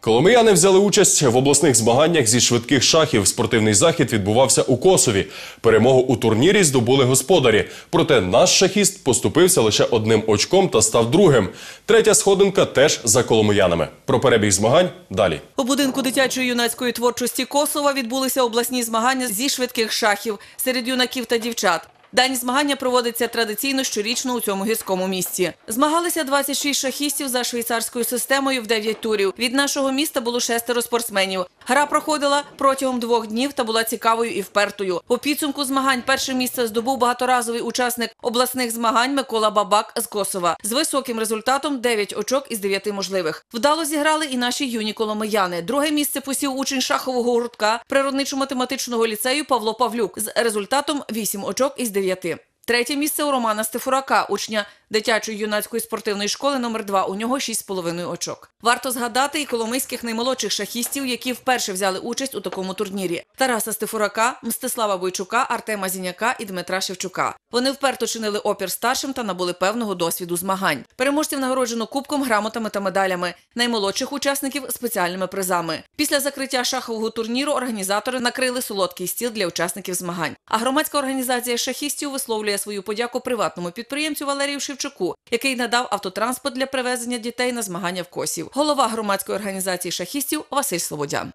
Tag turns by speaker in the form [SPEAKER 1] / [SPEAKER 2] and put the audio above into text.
[SPEAKER 1] Коломияни взяли участь в обласних змаганнях зі швидких шахів. Спортивний захід відбувався у Косові. Перемогу у турнірі здобули господарі. Проте наш шахіст поступився лише одним очком та став другим. Третя сходинка теж за коломиянами. Про перебіг змагань далі.
[SPEAKER 2] У будинку дитячої юнацької творчості Косова відбулися обласні змагання зі швидких шахів серед юнаків та дівчат. Дані змагання проводиться традиційно щорічно у цьому гірському місті. Змагалися 26 шахістів за швейцарською системою в 9 турів. Від нашого міста було шестеро спортсменів. Гра проходила протягом двох днів та була цікавою і впертою. По підсумку змагань перше місце здобув багаторазовий учасник обласних змагань Микола Бабак з Косова з високим результатом 9 очок із 9 можливих. Вдало зіграли і наші юні коломияни. Друге місце посів учень шахового гуртка природничо-математичного ліцею Павло Павлюк з результатом 8 очок із 9. Третє місце у Романа Стефурака, учня дитячої юнацької спортивної школи номер 2 У нього 6,5 очок. Варто згадати і коломийських наймолодших шахістів, які вперше взяли участь у такому турнірі: Тараса Стефурака, Мстислава Бойчука, Артема Зіняка і Дмитра Шевчука. Вони вперто чинили опір старшим та набули певного досвіду змагань. Переможців нагороджено кубком, грамотами та медалями. Наймолодших учасників спеціальними призами. Після закриття шахового турніру організатори накрили солодкий стіл для учасників змагань. А громадська організація шахістів висловлює свою подяку приватному підприємцю Валерію Шевчуку, який надав автотранспорт для привезення дітей на змагання в Косів. Голова громадської організації шахістів Василь Слободян.